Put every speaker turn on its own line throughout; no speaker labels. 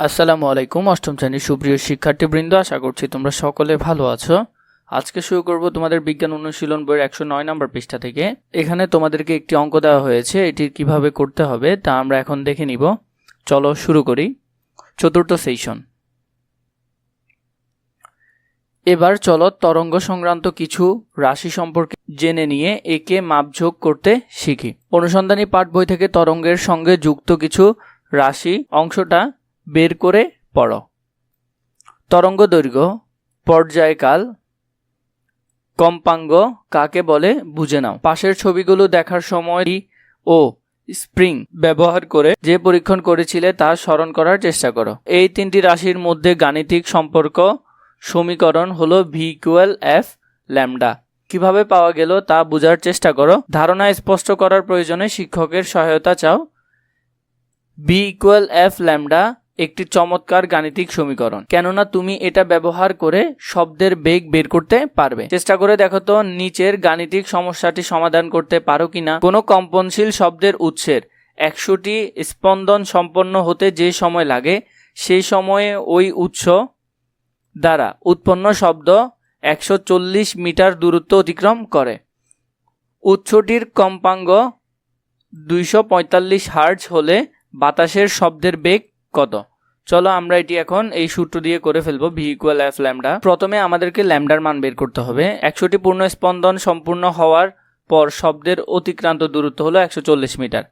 আসসালামু আলাইকুম, অষ্টম শ্রেণির সুপ্রিয় শিক্ষার্থীবৃন্দ, আশা করছি তোমরা সকলে ভালো আছো। আজকে শুরু করব তোমাদের বিজ্ঞান অনুশীলন বইয়ের একশো নয় নম্বর পৃষ্ঠা থেকে। এখানে তোমাদেরকে একটি অঙ্ক দেওয়া হয়েছে, এটি কীভাবে করতে হবে তা আমরা এখন দেখে নিব। চলো শুরু করি। চতুর্থ সেশন। এবার চলো তরঙ্গ সংক্রান্ত কিছু রাশি সম্পর্কে জেনে নিয়ে একে মাপঝোঁক করতে শিখি। অনুসন্ধানী পাঠ বই থেকে তরঙ্গের সঙ্গে যুক্ত কিছু রাশি অংশটা বের করে পড়ো। তরঙ্গ দৈর্ঘ্য, পর্যায়কাল, কম্পাঙ্গ কাকে বলে বুঝে নাও। পাশের ছবিগুলো দেখার সময় ও স্প্রিং ব্যবহার করে যে পরীক্ষণ করেছিলে তা স্মরণ করার চেষ্টা করো। এই তিনটি রাশির মধ্যে গাণিতিক সম্পর্ক সমীকরণ হলো ভি ইকুয়াল এফ ল্যামডা কীভাবে পাওয়া গেল তা বোঝার চেষ্টা করো। ধারণা স্পষ্ট করার প্রয়োজনে শিক্ষকের সহায়তা চাও। বি ইকুয়াল এফ ল্যামডা একটি চমৎকার গাণিতিক সমীকরণ। কেননা তুমি এটা ব্যবহার করে শব্দের বেগ বের করতে পারবে। চেষ্টা করে দেখো তো নিচের গাণিতিক সমস্যাটি সমাধান করতে পারো কিনা। কোনো কম্পনশীল শব্দের উৎসের একশোটি স্পন্দন সম্পন্ন হতে যে সময় লাগে, সেই সময়ে ওই উৎস দ্বারা উৎপন্ন শব্দ একশো চল্লিশ মিটার দূরত্ব অতিক্রম করে। উৎসটির কম্পাঙ্গ দুইশো পঁয়তাল্লিশ হার্জ হলে বাতাসের শব্দের বেগ কত? চলো আমরা এটি এখন এই সূত্র দিয়ে করে ফেলব ভি ইকুয়াল এফ ল্যামডা প্রথমে আমাদেরকে ল্যামডার মান বের করতে হবে। একশোটি পূর্ণ স্পন্দন সম্পূর্ণ হওয়ার পর শব্দের অতিক্রান্ত দূরত্ব হলো একশো চল্লিশ মিটার।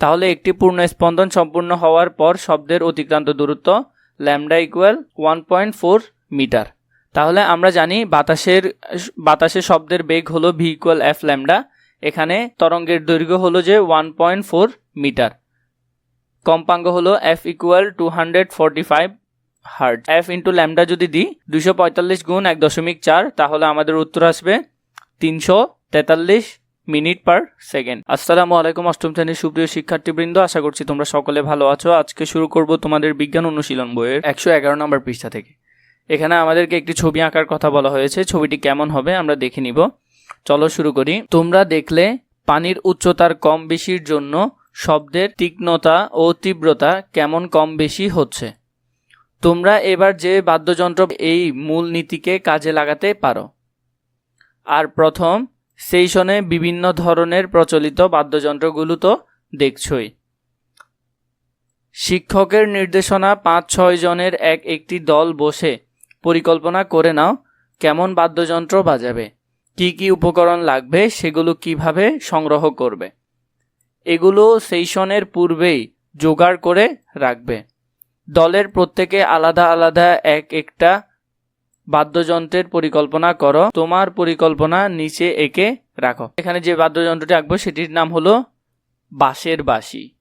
তাহলে একটি পূর্ণ স্পন্দন সম্পূর্ণ হওয়ার পর শব্দের অতিক্রান্ত দূরত্ব lambda equal one point four metre. তাহলে আমরা জানি বাতাসের বাতাসের শব্দের বেগ হলো ভি ইকুয়াল এফ ল্যামডা এখানে তরঙ্গের দৈর্ঘ্য হলো যে ওয়ান পয়েন্ট ফোর মিটার। কম্পাঙ্গ হলো F equal to hundred forty five hertz F into lambda যদি দিই দুশো পঁয়তাল্লিশ গুণ এক দশমিক চার, তাহলে আমাদের উত্তর আসবে তিনশো তেতাল্লিশ মিনিট পার সেকেন্ড। আসসালামু আলাইকুম অষ্টম শ্রেণির সুপ্রিয় শিক্ষার্থীবৃন্দ, আশা করছি তোমরা সকলে ভালো আছো। আজকে শুরু করব তোমাদের বিজ্ঞান অনুশীলন বইয়ের একশো এগারো নম্বর পৃষ্ঠা থেকে। এখানে আমাদেরকে একটি ছবি আঁকার কথা বলা হয়েছে, ছবিটি কেমন হবে আমরা দেখে নিব। চলো শুরু করি। তোমরা দেখলে পানির উচ্চতার কম বেশির জন্য শব্দের তীক্ষ্ণতা ও তীব্রতা কেমন কম বেশি হচ্ছে? তোমরা এবার যে বাদ্যযন্ত্র এই মূল নীতিকে কাজে লাগাতে পারো। আর প্রথম সেশনে বিভিন্ন ধরনের প্রচলিত বাদ্যযন্ত্রগুলো তো দেখছই। শিক্ষকের নির্দেশনা পাঁচ ছয় জনের এক একটি দল বসে পরিকল্পনা করে নাও কেমন বাদ্যযন্ত্র বাজাবে, কি কি উপকরণ লাগবে, সেগুলো কীভাবে সংগ্রহ করবে। এগুলো সেশনের পূর্বেই জোগাড় করে রাখবে। দলের প্রত্যেকে আলাদা আলাদা এক একটা বাদ্যযন্ত্রের পরিকল্পনা করো। তোমার পরিকল্পনা নিচে এঁকে রাখো। এখানে যে বাদ্যযন্ত্রটি আঁকবো, সেটির নাম হলো বাঁশের বাঁশি।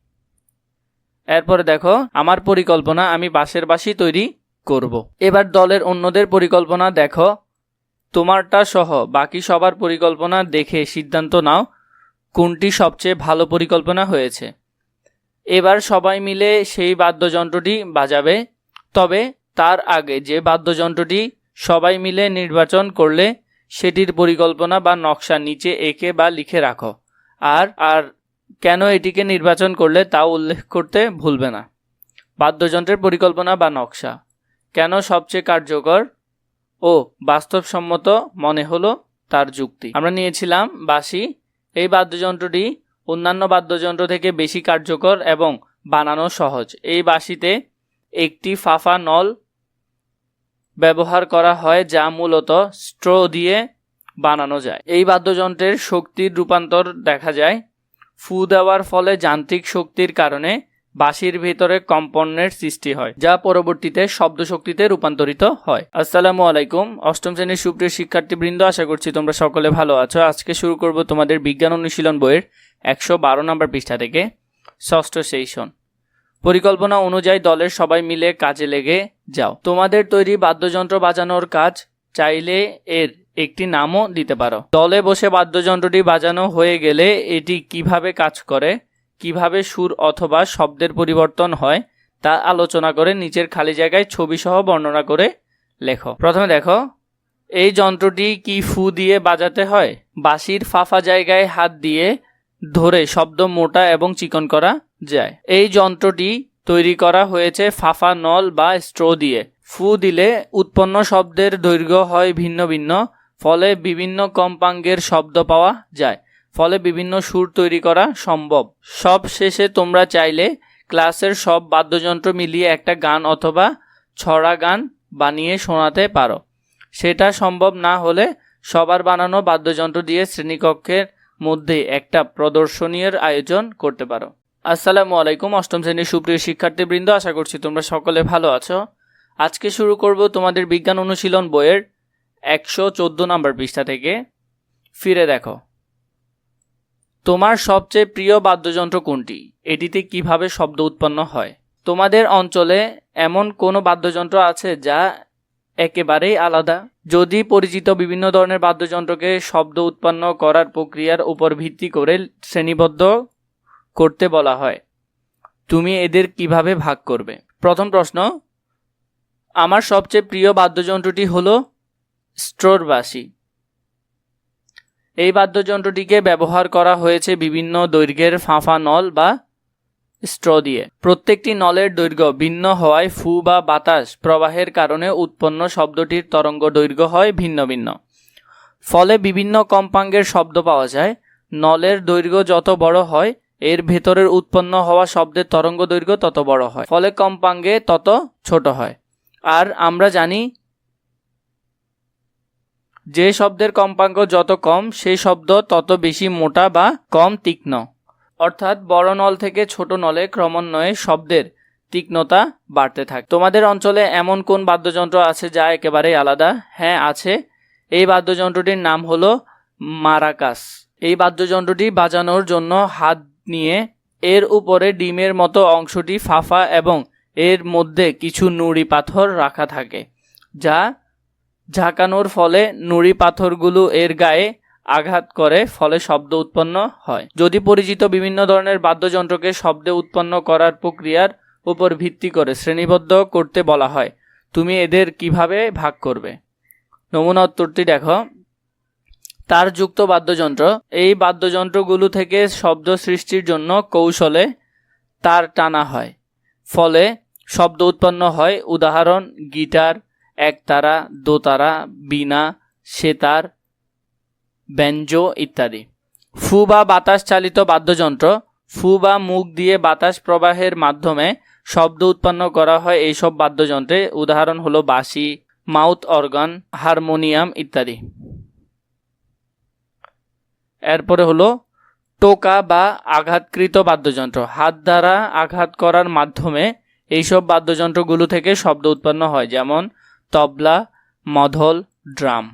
এরপরে দেখো, আমার পরিকল্পনা, আমি বাঁশের বাঁশি তৈরি করব। এবার দলের অন্যদের পরিকল্পনা দেখো। তোমারটা সহ বাকি সবার পরিকল্পনা দেখে সিদ্ধান্ত নাও। কোনটি সবচেয়ে ভালো পরিকল্পনা হয়েছে? এবার সবাই মিলে সেই বাদ্যযন্ত্রটি বাজাবে। তবে তার আগে যে বাদ্যযন্ত্রটি সবাই মিলে নির্বাচন করলে, সেটির পরিকল্পনা বা নকশা নিচে এঁকে বা লিখে রাখো। আর আর কেন এটিকে নির্বাচন করলে তাও উল্লেখ করতে ভুলবে না। বাদ্যযন্ত্রের পরিকল্পনা বা নকশা। কেন সবচেয়ে কার্যকর? ও, বাস্তবসম্মত মনে হলো তার যুক্তি। আমরা নিয়েছিলাম বাঁশি এই বাদ্যযন্ত্রটি অন্যান্য বাদ্যযন্ত্র থেকে বেশি কার্যকর এবং বানানো সহজ। এই বাঁশিতে একটি ফাফা নল ব্যবহার করা হয়, যা মূলত স্ট্র দিয়ে বানানো যায়। এই বাদ্যযন্ত্রের শক্তির রূপান্তর দেখা যায়। ফু দেওয়ার ফলে যান্ত্রিক শক্তির কারণে বাঁশির ভেতরে কম্পনের সৃষ্টি হয়, যা পরবর্তীতে শব্দ শক্তিতে রূপান্তরিত হয়। আসসালামু আলাইকুম। অষ্টম শ্রেণির সুপ্রিয় শিক্ষার্থীবৃন্দ, আশা করছি তোমরা সকলে ভালো আছো। আজকে শুরু করব তোমাদের বিজ্ঞান অনুশীলন বইয়ের একশো বারো নম্বর পৃষ্ঠা থেকে, ষষ্ঠ সেশন। পরিকল্পনা অনুযায়ী দলের সবাই মিলে কাজে লেগে যাও। তোমাদের তৈরি বাদ্যযন্ত্র বাজানোর কাজ চাইলে এর একটি নামও দিতে পারো। দলে বসে বাদ্যযন্ত্রটি বাজানো হয়ে গেলে এটি কীভাবে কাজ করে কীভাবে সুর অথবা শব্দের পরিবর্তন হয় তা আলোচনা করে নিচের খালি জায়গায় ছবি সহ বর্ণনা করে লেখো। প্রথমে দেখো, এই যন্ত্রটি কি ফু দিয়ে বাজাতে হয়? বাঁশির ফাফা জায়গায় হাত দিয়ে ধরে শব্দ মোটা এবং চিকন করা যায়। এই যন্ত্রটি তৈরি করা হয়েছে ফাফা নল বা স্ট্রো দিয়ে। ফু দিলে উৎপন্ন শব্দের দৈর্ঘ্য হয় ভিন্ন ভিন্ন, ফলে বিভিন্ন কম্পাঙ্গের শব্দ পাওয়া যায়। ফলে বিভিন্ন সুর তৈরি করা সম্ভব। সব শেষে তোমরা চাইলে ক্লাসের সব বাদ্যযন্ত্র মিলিয়ে একটা গান অথবা ছড়া গান বানিয়ে শোনাতে পারো। সেটা সম্ভব না হলে সবার বানানো বাদ্যযন্ত্র দিয়ে শ্রেণীকক্ষের মধ্যে একটা প্রদর্শনীর আয়োজন করতে পারো। আসসালামু আলাইকুম, অষ্টম শ্রেণির সুপ্রিয় শিক্ষার্থীবৃন্দ, আশা করছি তোমরা সকলে ভালো আছো। আজকে শুরু করব তোমাদের বিজ্ঞান অনুশীলন বইয়ের একশো চোদ্দ নম্বর পৃষ্ঠা থেকে। ফিরে দেখো। তোমার সবচেয়ে প্রিয় বাদ্যযন্ত্র কোনটি? এটিতে কীভাবে শব্দ উৎপন্ন হয়? তোমাদের অঞ্চলে এমন কোনো বাদ্যযন্ত্র আছে যা একেবারেই আলাদা? যদি পরিচিত বিভিন্ন ধরনের বাদ্যযন্ত্রকে শব্দ উৎপন্ন করার প্রক্রিয়ার উপর ভিত্তি করে শ্রেণীবদ্ধ করতে বলা হয়, তুমি এদের কীভাবে ভাগ করবে? প্রথম প্রশ্ন, আমার সবচেয়ে প্রিয় বাদ্যযন্ত্রটি হলো স্ট্রোর বাঁশি এই বাদ্যযন্ত্রটিকে ব্যবহার করা হয়েছে বিভিন্ন দৈর্ঘ্যের ফাঁফা নল বা স্ট্র দিয়ে। প্রত্যেকটি নলের দৈর্ঘ্য ভিন্ন হওয়ায় ফু বা বাতাস প্রবাহের কারণে উৎপন্ন শব্দটির তরঙ্গ দৈর্ঘ্য হয় ভিন্ন ভিন্ন। ফলে বিভিন্ন কম্পাঙ্গের শব্দ পাওয়া যায়। নলের দৈর্ঘ্য যত বড় হয়, এর ভেতরের উৎপন্ন হওয়া শব্দের তরঙ্গ দৈর্ঘ্য তত বড় হয়। ফলে কম্পাঙ্গে তত ছোট হয়। আর আমরা জানি যে শব্দের কম্পাঙ্ক যত কম, সেই শব্দ তত বেশি মোটা বা কম তীক্ষ্ণ। অর্থাৎ বড় নল থেকে ছোট নলে ক্রমান্বয়ে শব্দের তীক্ষ্ণতা বাড়তে থাকে। তোমাদের অঞ্চলে এমন কোন বাদ্যযন্ত্র আছে যা একেবারেই আলাদা? হ্যাঁ আছে। এই বাদ্যযন্ত্রটির নাম হলো মারাকাস। এই বাদ্যযন্ত্রটি বাজানোর জন্য হাত নিয়ে এর উপরে ডিমের মতো অংশটি ফাফা এবং এর মধ্যে কিছু নুড়ি পাথর রাখা থাকে, যা ঝাঁকানোর ফলে নুড়ি পাথরগুলো এর গায়ে আঘাত করে, ফলে শব্দ উৎপন্ন হয়। যদি পরিচিত বিভিন্ন ধরনের বাদ্যযন্ত্রকে শব্দে উৎপন্ন করার প্রক্রিয়ার উপর ভিত্তি করে শ্রেণীবদ্ধ করতে বলা হয়, তুমি এদের কীভাবে ভাগ করবে? নমুনা উত্তরটি দেখো। তার যুক্ত বাদ্যযন্ত্র। এই বাদ্যযন্ত্রগুলো থেকে শব্দ সৃষ্টির জন্য কৌশলে তার টানা হয়, ফলে শব্দ উৎপন্ন হয়। উদাহরণ, গিটার একতারা দোতারা বীণা সেতার ব্যঞ্জো ইত্যাদি। ফু বা বাতাস চালিত বাদ্যযন্ত্র, ফু বা মুখ দিয়ে বাতাস প্রবাহের মাধ্যমে শব্দ উৎপন্ন করা হয় এইসব বাদ্যযন্ত্রে। উদাহরণ হলো বাঁশি, মাউথ অর্গান, হারমোনিয়াম ইত্যাদি। এরপরে হলো টোকা বা আঘাতকৃত বাদ্যযন্ত্র। হাত দ্বারা আঘাত করার মাধ্যমে এইসব বাদ্যযন্ত্রগুলো থেকে শব্দ উৎপন্ন হয়, যেমন তবলা মধল ড্রাম।